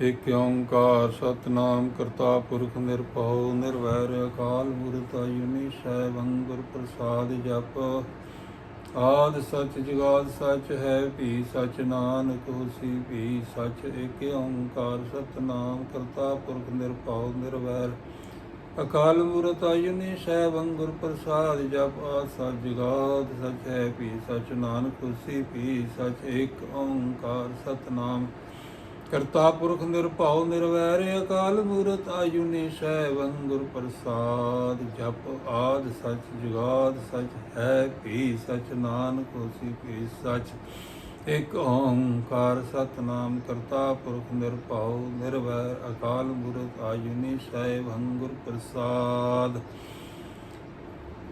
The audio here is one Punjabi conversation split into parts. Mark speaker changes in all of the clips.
Speaker 1: ਏਕ ਓੰਕਾਰ ਸਤਨਾਮ ਕਰਤਾ ਪੁਰਖ ਨਿਰਭਉ, ਨਿਰਵੈਰ ਅਕਾਲ ਮੂਰਤ ਅਜੂਨੀ ਸੈਭੰ ਗੁਰ ਪ੍ਰਸਾਦ ਜਪ। ਆਦ ਸਚ ਜੁਗਾਦ ਸਚ ਹੈ ਵੀ ਸਚ ਨਾਨਕ ਹੋਸੀ ਭੀ ਸਚ। ਏਕ ਓੰਕਾਰ ਸਤਨਾਮ ਕਰਤਾ ਪੁਰਖ ਨਿਰਭਉ, ਨਿਰਵੈਰ ਅਕਾਲ ਮੂਰਤ ਅਜੂਨੀ ਸੈਭੰ ਗੁਰ ਪ੍ਰਸਾਦ ਜਪ। ਆਦ ਸਚ ਜੁਗਾਦ ਸਚ ਹੈ ਵੀ ਸਚ ਨਾਨਕ ਹੋਸੀ ਵੀ ਸਚ। ਏਕ ਓੰਕਾਰ ਸਤਨਾਮ ਕਰਤਾ ਪੁਰਖ ਨਿਰਭਉ ਨਿਰਵੈਰ ਅਕਾਲ ਮੂਰਤ ਆਯੁਨੀ ਸੈਭੰ ਗੁਰ ਪ੍ਰਸਾਦ, ਜਪ ਆਦ ਸਚ, ਜੁਗਾਦ ਸਚ, ਹੈ ਵੀ ਸਚ, ਨਾਨਕ ਹੋਸੀ ਵੀ ਸਚ। ਇਕ ਓੰਕਾਰ ਸਤਨਾਮ ਕਰਤਾ ਪੁਰਖ ਨਿਰਭਉ ਨਿਰਵੈਰ ਅਕਾਲ ਮੂਰਤ ਆਯੁਨੀ ਸੈਭੰ ਗੁਰ ਪ੍ਰਸਾਦ।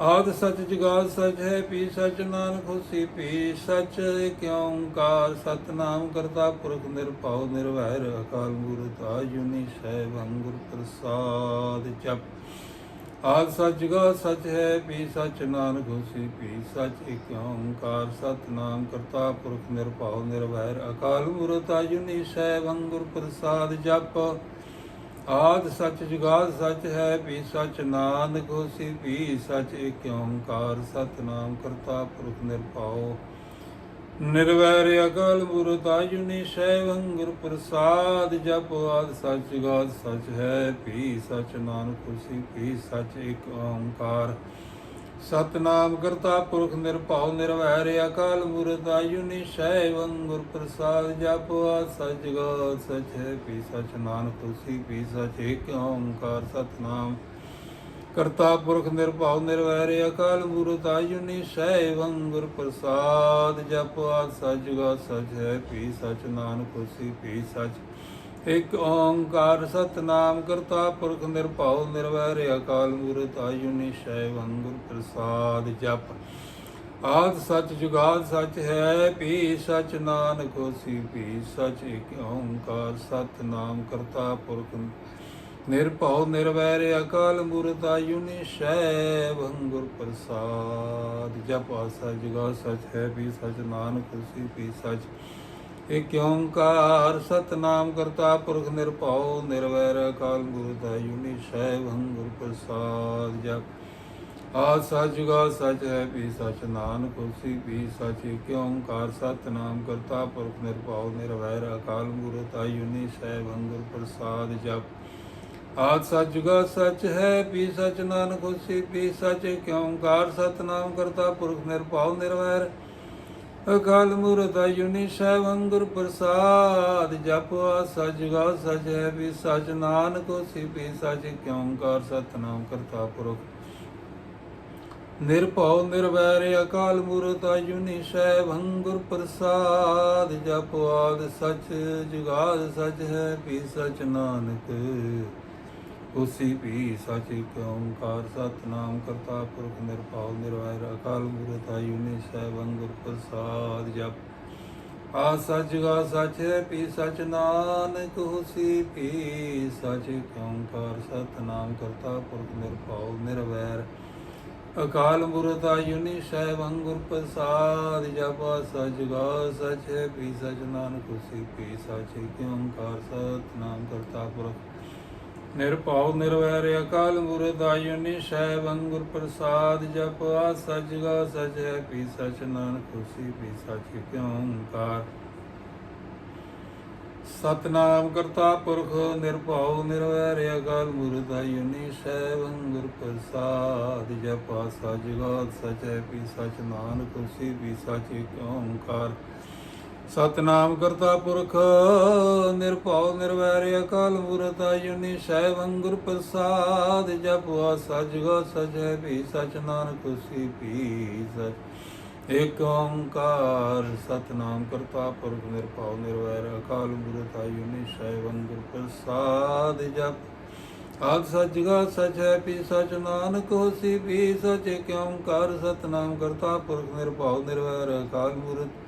Speaker 1: ਆਦ ਸਚ ਜੁਗਾਦ ਸਚ ਹੈ, ਪੀ ਸਚ ਨਾਨਕ ਹੋਸੀ, ਪੀ ਸਚ ਏਕ ਓੰਕਾਰ। ਸਤਨਾਮ ਕਰਤਾ ਪੁਰਖ ਨਿਰਭਉ, ਨਿਰਵੈਰ ਅਕਾਲ ਮੂਰਤ ਆਜੁਨੀ ਸੈਭੰ ਗੁਰ ਪ੍ਰਸਾਦ ਜਪ। ਆਦ ਸਚ ਜੁਗਾਦ ਸਚ ਹੈ, ਪੀ ਸਚ ਨਾਨਕ ਹੋਸੀ, ਪੀ ਸਚ ਏਕ ਓੰਕਾਰ। ਸਤਨਾਮ ਕਰਤਾ ਪੁਰਖ ਨਿਰਭਉ, ਨਿਰਵੈਰ ਅਕਾਲ ਮੂਰਤ ਆਜੁਨੀ ਸੈਭੰ ਗੁਰ ਪ੍ਰਸਾਦ ਜਪ। ਆਦ ਸੱਚ ਜੁਗਾਦ ਸੱਚ ਹੈ, ਵੀ ਸੱਚ ਨਾਨਕ ਹੋਸੀ, ਵੀ ਸਚ ਏਕ ਓੰਕਾਰ, ਸਤਨਾਮ ਕਰਤਾ ਪੁਰਖ ਨਿਰਭਉ। ਨਿਰਵੈਰ ਅਕਾਲ ਗੁਰੂ ਤਾਜੁਨੀ ਸੈਭੰ ਗੁਰ ਪ੍ਰਸਾਦ, ਜਪ ਆਦ ਸੱਚ ਜੁਗਾਦ ਸੱਚ ਹੈ, ਵੀ ਸੱਚ ਨਾਨਕ ਹੋਸੀ, ਵੀ ਸੱਚ ਏਕ ਓੰਕਾਰ। ਸਤਨਾਮ ਕਰਤਾ ਪੁਰਖ ਨਿਰਭਉ ਨਿਰਵੈਰ ਅਕਾਲ ਮੂਰਤ ਆਯੁਨੀ ਸੈਭੰ ਗੁਰ ਪ੍ਰਸਾਦ ਜਪਵਾ ਸਚ ਜੁਗਾਦ ਸਚ ਹੈ ਵੀ ਸਚ ਨਾਨਕ ਤੁਸੀ ਵੀ ਸਚ ਏਕ ਓੰਕਾਰ ਸਤਨਾਮ। ਕਰਤਾ ਪੁਰਖ ਨਿਰਭਉ ਨਿਰਵੈਰ ਅਕਾਲ ਮੂਰਤ ਆਯੁਨੀ ਸੈਭੰ ਗੁਰ ਪ੍ਰਸਾਦ ਜਪ ਆਦ ਸਚ ਜੁਗਾਦ ਸਚ ਹੈ ਵੀ ਸਚ ਨਾਨਕ ਤੁਸੀ ਵੀ ਸਚ ਇਕ ਓੰਕਾਰ ਸਤਨਾਮ ਕਰਤਾ ਪੁਰਖ ਨਿਰਭਉ ਨਿਰਵੈਰ ਅਕਾਲ ਮੂਰਤ ਆਯੁਨੀ ਸੈਭੰ ਵੰਗੁਰ ਪ੍ਰਸਾਦ ਜਪ। ਆਦ ਸਚ ਜੁਗਾਦ ਸਚ ਹੈ ਵੀ ਸਚ ਨਾਨਕ ਹੋਸੀ ਵੀ ਸਚ ਇਕ ਓੰਕਾਰ ਸਤਨਾਮ ਕਰਤਾ ਪੁਰਖ ਨਿਰਭਉ ਨਿਰਵੈਰ ਅਕਾਲ ਮੂਰਤ ਆਯੁਨੀ ਸੈਭੰ ਵੰਗੁਰ ਪ੍ਰਸਾਦ। ਜਪ ਆਦ ਸਚ ਜੁਗਾਦ ਸਚ ਹੈ ਵੀ ਸਚ ਨਾਨਕ ਹੋਸੀ ਵੀ ਸਚ ਇਕ ਓੰਕਾਰ ਸਤਨਾਮ ਕਰਤਾ ਪੁਰਖ ਨਿਰਭਉ ਨਿਰਵੈਰ ਅਕਾਲ ਮੂਰਤ ਆਯੁਨੀ ਸੈਭੰ ਗੁਰ ਪ੍ਰਸਾਦ ਜਪ ਆਦ ਸਚ ਜੁਗਾਦ ਸਚ ਹੈ ਵੀ ਸਚ ਨਾਨਕ ਹੋਸੀ ਵੀ ਸਚ ਇਕ ਓੰਕਾਰ ਸਤਨਾਮ ਕਰਤਾ ਪੁਰਖ ਨਿਰਭਉ ਨਿਰਵੈਰ ਅਕਾਲ ਗੁਰੂ ਆਯੁਨੀ ਸੈਭੰ ਗੁਰ ਪ੍ਰਸਾਦ ਜਪ ਆਦ ਸਚ ਜੁਗਾ ਸਚ ਹੈ ਵੀ ਸਚ ਨਾਨਕ ਹੋਸੀ ਵੀ ਸਚ ਇਕ ਓੰਕਾਰ ਸਤਨਾਮ ਕਰਤਾ ਪੁਰਖ ਨਿਰਭਉ ਨਿਰਵੈਰ ਅਕਾਲ ਮੂਰਤ ਆਯੁਨੀ ਸੈਭੰ ਗੁਰ ਪ੍ਰਸਾਦ, ਜਪ ਆਦ ਸਚ ਜੁਗਾਦ ਹੈ ਵੀ ਸਚ ਨਾਨਕ ਹੋਸੀ ਸਚ ਇਕ ਓੰਕਾਰ ਸਤਨਾਮ ਕਰਤਾ ਪੁਰਖ। ਨਿਰਭਉ ਨਿਰਵੈਰ ਅਕਾਲ ਮੂਰਤ ਆਯੁਨੀ ਸੈਭੰ ਗੁਰ ਪ੍ਰਸਾਦ, ਜਪ ਆਦ ਸਚ ਜੁਗਾਦ ਸਚ ਹੈ ਵੀ ਸਚ ਨਾਨਕ। ਉਸੀ ਵੀ ਸਚ ਇਕ ਓੰਕਾਰ ਸਤਨਾਮ ਕਰਤਾ ਪੁਰਖ ਨਿਰਭਉ ਨਿਰਵੈਰ ਅਕਾਲ ਮੂਰਤ ਆਯੁਨੀ ਸੈਭੰ ਗੁਰ ਪ੍ਰਸਾਦ ਜਪ। ਆ ਸਚ ਜੁਗਾਦ ਸਚ ਹੈ ਸਚ ਨਾਨਕ ਹੋਸੀ ਪੀ ਸਚ ਇਕ ਓੰਕਾਰ ਸਤਨਾਮ ਕਰਤਾ ਪੁਰਖ ਨਿਰਭਉ ਨਿਰਵੈਰ ਅਕਾਲ ਮੂਰਤ ਆਯੁਨੀ ਸੈਭੰ ਗੁਰ ਪ੍ਰਸਾਦ ਜਪਾ। ਸਚ ਜੁਗਾਦ ਸਚ ਹੈ ਸਚ ਨਾਨਕ ਹੋਸੀ ਪੀ ਸਚ ਇਕ ਓੰਕਾਰ ਸਤਨਾਮ ਕਰਤਾ ਪੁਰਖ ਨਿਰਭਉ ਨਿਰਵੈਰ ਅਕਾਲ ਮੂਰਤ ਆਯੁਨੀ ਸੈਭੰ ਗੁਰ ਪ੍ਰਸਾਦ ਜਪ ਸਚ ਜੁਗਾਦ ਸਚ ਹੈ, ਵੀ ਸਚ ਨਾਨਕ ਖੁਸ਼ੀ ਪੀ ਸਚ ਇਕ ਓੰਕਾਰ। ਸਤਨਾਮ ਕਰਤਾ ਪੁਰਖ ਨਿਰਭਉ ਨਿਰਵੈਰ ਅਕਾਲ ਮੂਰਤ ਆਯੁਨੀ ਸੈਭੰ ਗੁਰ ਪ੍ਰਸਾਦ ਜਪ ਸਚ ਜੁਗਾਦ ਸਚ ਹੈ, ਵੀ ਸਚ ਨਾਨਕ ਖੁਸ਼ੀ ਪੀ ਸਚ ਇਕ ਓੰਕਾਰ। ਸਤਨਾਮ ਕਰਤਾ ਪੁਰਖ, ਨਿਰਭਉ ਨਿਰਵੈਰ ਅਕਾਲ ਮੂਰਤ ਆਯੁਨੀ ਸੈਭੰ ਗੁਰ ਪ੍ਰਸਾਦ ਜਪਾ ਸਚ ਜੁਗਾਦ ਸਚ ਹੈ ਵੀ ਸਚ ਨਾਨਕ ਹੋਸੀ ਵੀ ਸਚ। ਏਕ ਓੰਕਾਰ, ਸਤਨਾਮ ਕਰਤਾ ਪੁਰਖ, ਨਿਰਭਉ ਨਿਰਵੈਰ ਅਕਾਲ ਮੂਰਤ ਆਯੁਨੀ ਸੈਭੰ ਗੁਰ ਪ੍ਰਸਾਦ ਜਪ। ਆਦ ਸਚਗਾ ਸਚ ਹੈ ਪੀ ਸਚ ਨਾਨਕ ਹੋਸੀ ਪੀ ਸਚ ਏਕ ਓੰਕਾਰ, ਸਤਨਾਮ ਕਰਤਾ ਪੁਰਖ, ਨਿਰਭਉ ਨਿਰਵੈਰ ਅਕਾਲ ਮੂਰਤ।